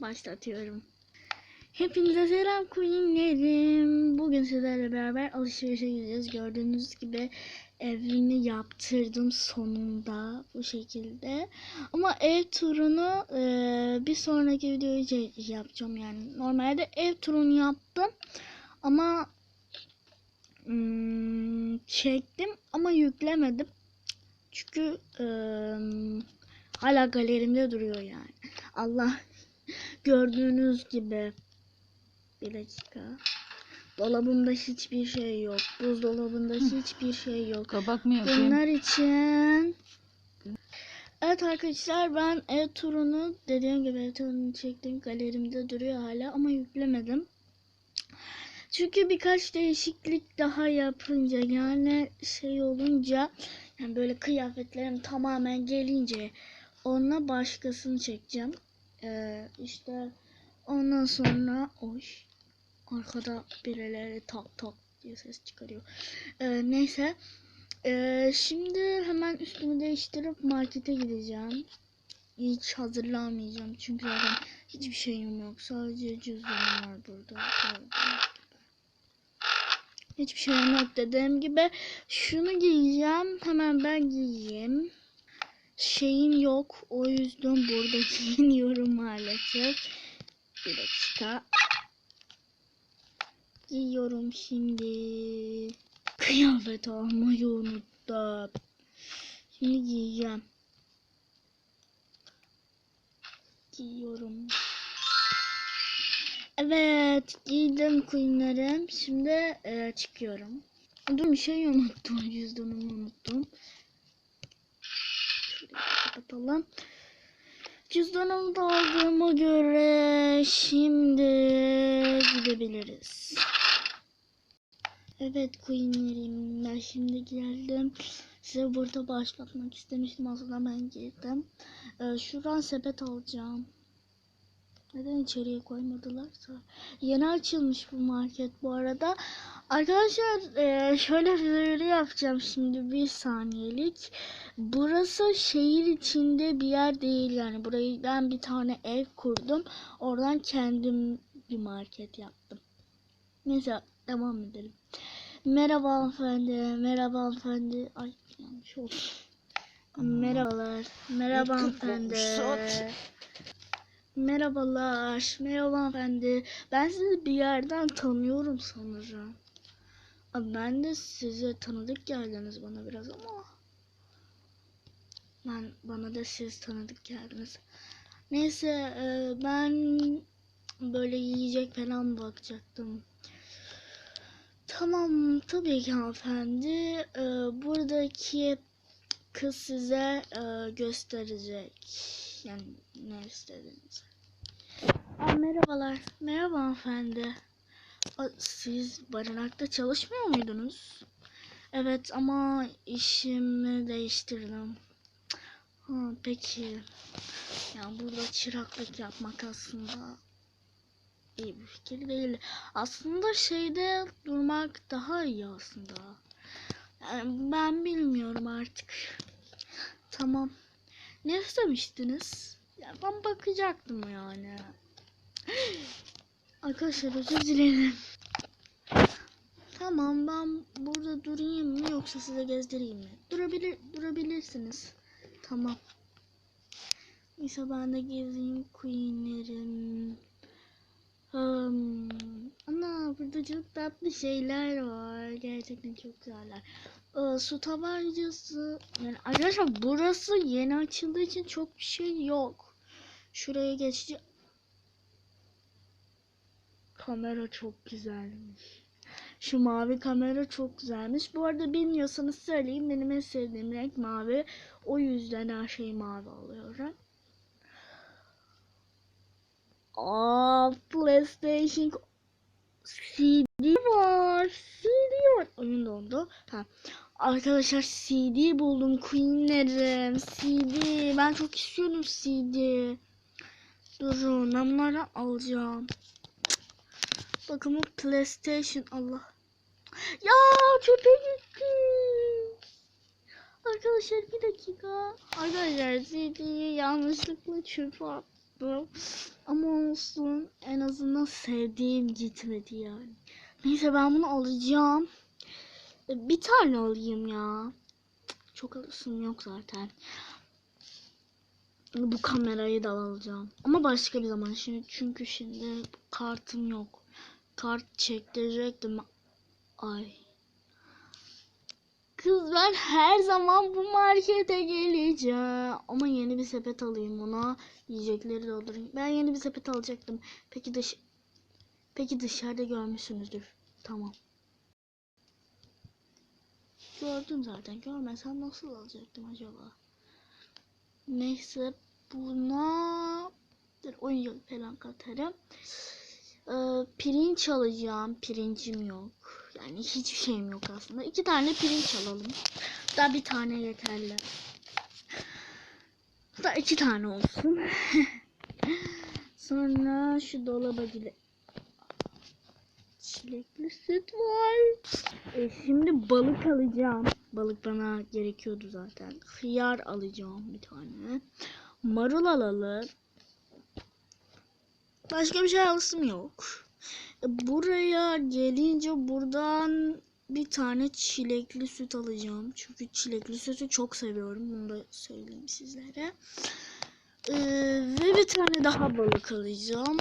başlatıyorum. Hepinize selam queenlerim. Bugün sizlerle beraber alışverişe gideceğiz. Gördüğünüz gibi evimi yaptırdım sonunda bu şekilde. Ama ev turunu e, bir sonraki videoyu yapacağım yani. Normalde ev turunu yaptım ama hmm, çektim ama yüklemedim. Çünkü e, hala galerimde duruyor yani. Allah gördüğünüz gibi bir dakika. Dolabımda hiçbir şey yok. Buzdolabında hiçbir şey yok. Kabak mı yapayım? Bunlar için Evet arkadaşlar ben ev turunu dediğim gibi ev turunu çektim galerimde duruyor hala ama yüklemedim. Çünkü birkaç değişiklik daha yapınca yani şey olunca yani böyle kıyafetlerim tamamen gelince onunla başkasını çekeceğim. Ee, işte ondan sonra oy arkada birileri tak tak diye ses çıkarıyor. Ee, neyse. Ee, şimdi hemen üstümü değiştirip markete gideceğim. Hiç hazırlanmayacağım çünkü zaten hiçbir şeyim yok. Sadece cüzdanım var burada. Hiçbir şeyim yok dediğim gibi. Şunu giyeceğim. Hemen ben giyeyim. Şeyim yok. O yüzden burada giyiniyorum maalesef. Bir dakika. Giyiyorum şimdi. Kıyafet almayı unuttum. Şimdi giyeceğim. Giyiyorum. Evet giydim queenlerim. Şimdi e, çıkıyorum. Dur bir şey unuttum. Cüzdanımı unuttum. Kapatalım. Cüzdanımı da aldığıma göre şimdi gidebiliriz. Evet queenlerim ben şimdi geldim. Size burada başlatmak istemiştim aslında ben girdim. Ee, şuradan sepet alacağım. Neden içeriye koymadılarsa? Yeni açılmış bu market bu arada. Arkadaşlar e, şöyle bir duyuru yapacağım şimdi bir saniyelik. Burası şehir içinde bir yer değil yani. Burayı ben bir tane ev kurdum. Oradan kendim bir market yaptım. Neyse devam edelim. Merhaba hanımefendi. Merhaba hanımefendi. Ay yanlış oldu. Merhabalar. Merhaba hanımefendi. Merhabalar. Merhaba hanımefendi. Ben sizi bir yerden tanıyorum sanırım. Abi ben de size tanıdık geldiniz bana biraz ama. Ben bana da siz tanıdık geldiniz. Neyse e, ben böyle yiyecek falan bakacaktım. Tamam tabii ki hanımefendi. Ee, buradaki kız size e, gösterecek. Yani ne istediğinizi. Aa, merhabalar. Merhaba hanımefendi. Siz barınakta çalışmıyor muydunuz? Evet ama işimi değiştirdim. Ha, peki. Yani burada çıraklık yapmak aslında iyi bir fikir değil. Aslında şeyde durmak daha iyi aslında. Yani ben bilmiyorum artık. Tamam. Ne istemiştiniz? Ya ben bakacaktım yani. Arkadaşlar özür dilerim. Tamam ben burada durayım mı yoksa size gezdireyim mi? Durabilir durabilirsiniz. Tamam. Neyse ben de gezeyim queenlerim. Hmm. Ana burada çok tatlı şeyler var. Gerçekten çok güzeller. Ee, su tabancası. Yani arkadaşlar burası yeni açıldığı için çok bir şey yok. Şuraya geçeceğim. Kamera çok güzelmiş. Şu mavi kamera çok güzelmiş. Bu arada bilmiyorsanız söyleyeyim. Benim en sevdiğim renk mavi. O yüzden her şeyi mavi alıyorum. Aa, PlayStation CD var. CD var. Oyun dondu. Ha. Arkadaşlar CD buldum Queen'lerim. CD. Ben çok istiyorum CD. Durun ben bunları alacağım. Bakın PlayStation Allah. Ya çöpe gitti. Arkadaşlar bir dakika. Arkadaşlar CD'yi yanlışlıkla çöpe attım. Ama olsun en azından sevdiğim gitmedi yani. Neyse ben bunu alacağım. E, Bir tane alayım ya. Çok alasım yok zaten. Bu kamerayı da alacağım. Ama başka bir zaman şimdi çünkü şimdi kartım yok. Kart çektirecektim. Ay. Kız ben her zaman bu markete geleceğim. Ama yeni bir sepet alayım ona. Yiyecekleri doldurayım. Ben yeni bir sepet alacaktım. Peki dış Peki dışarıda görmüşsünüzdür. Tamam. Gördüm zaten. Görmesem nasıl alacaktım acaba? Neyse buna bir oyun falan katarım. Ee, pirinç alacağım. Pirincim yok. Yani hiçbir şeyim yok aslında. İki tane pirinç alalım. Da bir tane yeterli. Da iki tane olsun. Sonra şu dolaba gire. Çilekli süt var. E, şimdi balık alacağım. Balık bana gerekiyordu zaten. Hıyar alacağım bir tane. Marul alalım. Başka bir şey alasım yok. E, Buraya gelince buradan bir tane çilekli süt alacağım. Çünkü çilekli sütü çok seviyorum. Bunu da söyleyeyim sizlere. Ee, ve bir tane daha balık alacağım.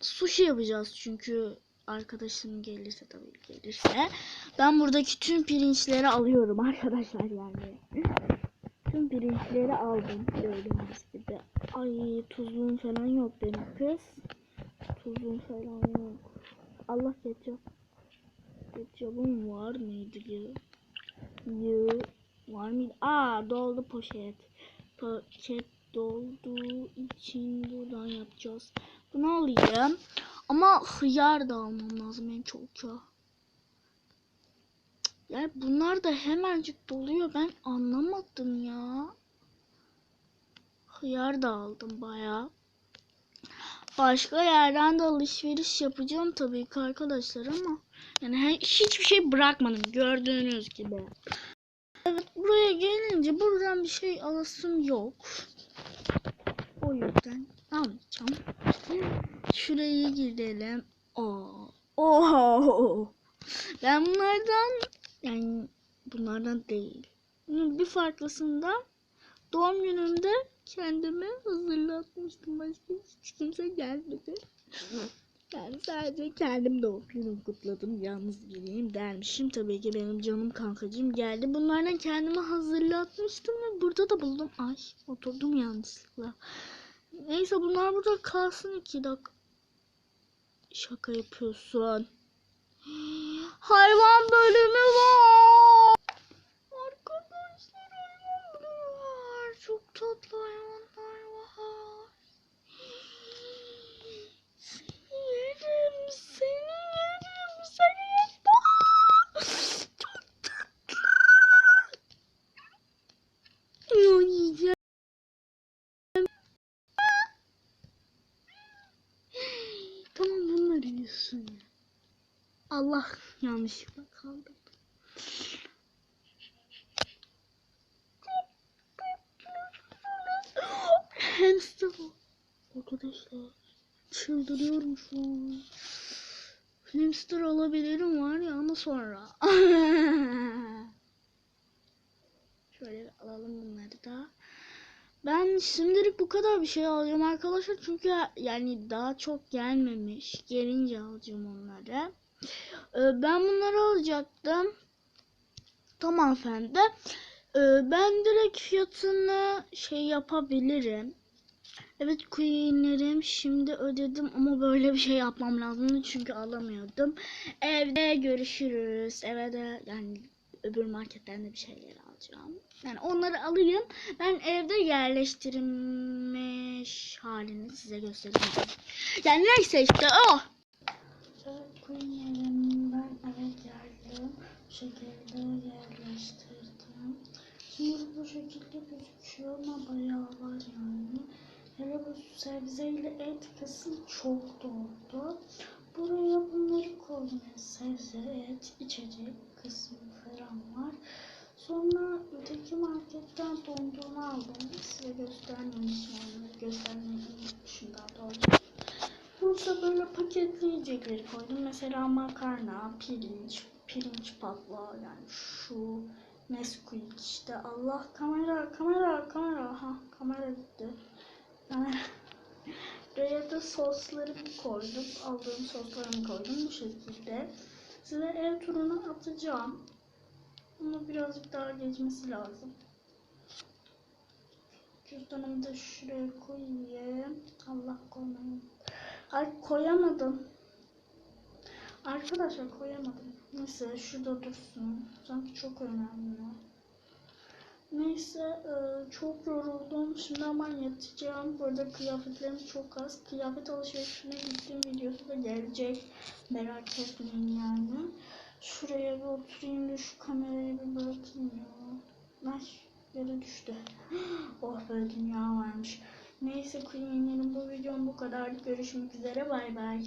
Sushi yapacağız çünkü arkadaşım gelirse tabii gelirse. Ben buradaki tüm pirinçleri alıyorum arkadaşlar yani. Tüm pirinçleri aldım gördüğünüz gibi. Ay tuzluğum falan yok benim kız. Tuzluğum falan yok. Allah ketçap. Ketçapım var mıydı ki? Yok. Var mıydı? Aa doldu poşet. Poşet dolduğu için buradan yapacağız. Bunu alayım. Ama hıyar da almam lazım en çok ya. Bunlar da hemencik doluyor. Ben anlamadım ya. Hıyar da aldım bayağı. Başka yerden de alışveriş yapacağım tabii ki arkadaşlar ama yani hiçbir şey bırakmadım gördüğünüz gibi. Evet buraya gelince buradan bir şey alasım yok. O yüzden almayacağım. Şuraya gidelim. Oo. Oho. Ben bunlardan yani bunlardan değil. Bir farklısından doğum günümde kendime hazırlatmıştım. Başka hiç kimse gelmedi. Yani sadece kendim doğum günümü kutladım. Yalnız gireyim dermişim. Tabii ki benim canım kankacığım geldi. Bunlardan kendime hazırlatmıştım ve burada da buldum. Ay oturdum yanlışlıkla. Neyse bunlar burada kalsın iki dakika. Şaka yapıyorsun. Hayvan bölümü var. Arkadaşlar hayvan bölümü var. Çok tatlı hayvanlar var. Seni yerim, seni yerim, seni! Çok tatlı. Ya yiyeceğim. Tamam bunları yiyorsun ya. Allah yanlışlıkla kaldı. Hamster o. Arkadaşlar çıldırıyorum şu an. Hamster alabilirim var ya ama sonra. Şöyle alalım bunları da. Ben şimdilik bu kadar bir şey alacağım arkadaşlar çünkü yani daha çok gelmemiş. Gelince alacağım onları. Ee, ben bunları alacaktım. Tamam efendim. Ee, ben direkt fiyatını şey yapabilirim. Evet Queen'lerim şimdi ödedim ama böyle bir şey yapmam lazımdı çünkü alamıyordum. Evde görüşürüz. Eve de yani öbür marketten de bir şeyler alacağım. Yani onları alayım. Ben evde yerleştirmiş halini size göstereceğim. Yani neyse işte o. Evet Queen'lerim ben eve geldim. Şekilde yerleştirdim. Şimdi bu şekilde gözüküyor ama bayağı var yani. Bu sebzeyle et kısmı çok doldu. Buraya bunları koydum. Yani sebze, et, içecek kısmı falan var. Sonra öteki marketten dondurma aldım. Size göstermemişim onu. Göstermeyi unutmuşum daha doğrusu. Burada böyle paketli yiyecekleri koydum. Mesela makarna, pirinç, pirinç patlağı yani şu Nesquik işte Allah kamera kamera kamera ha kamera gitti. Buraya da soslarımı koydum. Aldığım soslarımı koydum bu şekilde. Size ev turunu atacağım. Ama birazcık daha geçmesi lazım. Cüzdanımı da şuraya koyayım. Allah koymayın. Ay koyamadım. Arkadaşlar koyamadım. Neyse şurada dursun. Sanki çok önemli. Neyse e, çok yoruldum. Şimdi hemen yatacağım. Burada kıyafetlerim çok az. Kıyafet alışverişine gittiğim videosu da gelecek. Merak etmeyin yani. Şuraya bir oturayım da şu kamerayı bir bırakayım ya. Ay yere düştü. Oh böyle dünya varmış. Neyse Queen'in bu videom bu kadar. Görüşmek üzere bay bay.